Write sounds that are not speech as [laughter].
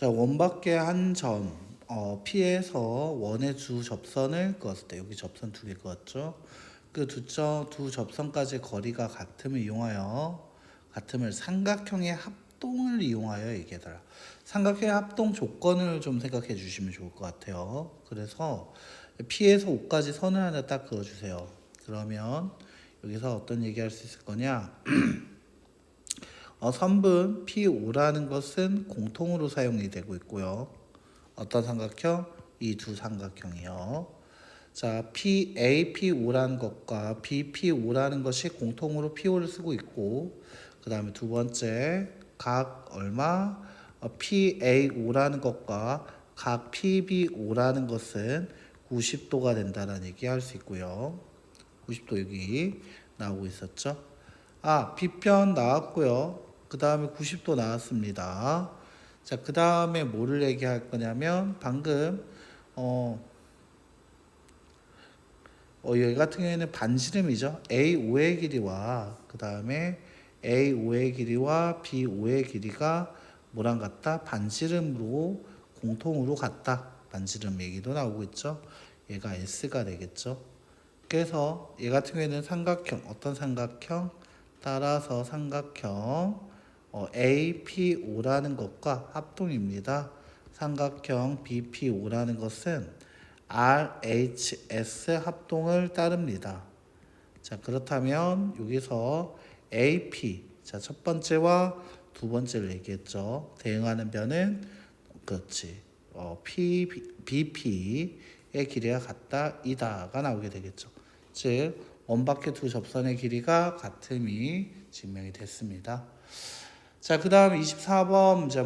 자, 원밖에 한 점, 어, P에서 원의 두 접선을 그었을 때 여기 접선 두 개 그었죠. 그 두 두 접선까지 거리가 같음을 이용하여 같음을 삼각형의 합동을 이용하여 얘기해달라. 삼각형의 합동 조건을 좀 생각해 주시면 좋을 것 같아요. 그래서 P에서 O까지 선을 하나 딱 그어주세요. 그러면 여기서 어떤 얘기 할 수 있을 거냐? [clears throat] 어, 선분 P5라는 것은 공통으로 사용이 되고 있고요. 어떤 삼각형? 이 두 삼각형이요. 자, PA, P5라는 것과 BP5라는 것이 공통으로 P5를 쓰고 있고, 그 다음에 두 번째, 각 얼마? 어, PA5라는 것과 각 PB5라는 것은 90도가 된다는 얘기 할 수 있고요. 90도 여기 나오고 있었죠. 아, B편 나왔고요. 그 다음에 90도 나왔습니다. 자, 그 다음에 뭐를 얘기할 거냐면 방금 어, 어, 여기 같은 경우에는 반지름이죠. A5의 길이와 그 다음에 A5의 길이와 B5의 길이가 뭐랑 같다? 반지름으로 공통으로 같다. 반지름 얘기도 나오고 있죠. 얘가 S가 되겠죠. 그래서 얘 같은 경우에는 삼각형 어떤 삼각형 따라서 삼각형 어, APO라는 것과 합동입니다. 삼각형 BPO라는 것은 RHS 합동을 따릅니다. 자 그렇다면 여기서 AP 자 첫 번째와 두 번째를 얘기했죠. 대응하는 변은 그렇지. 어, P, BP의 길이가 같다 이다가 나오게 되겠죠. 즉 원밖에 두 접선의 길이가 같음이 증명이 됐습니다. 자, 그 다음 24번 문제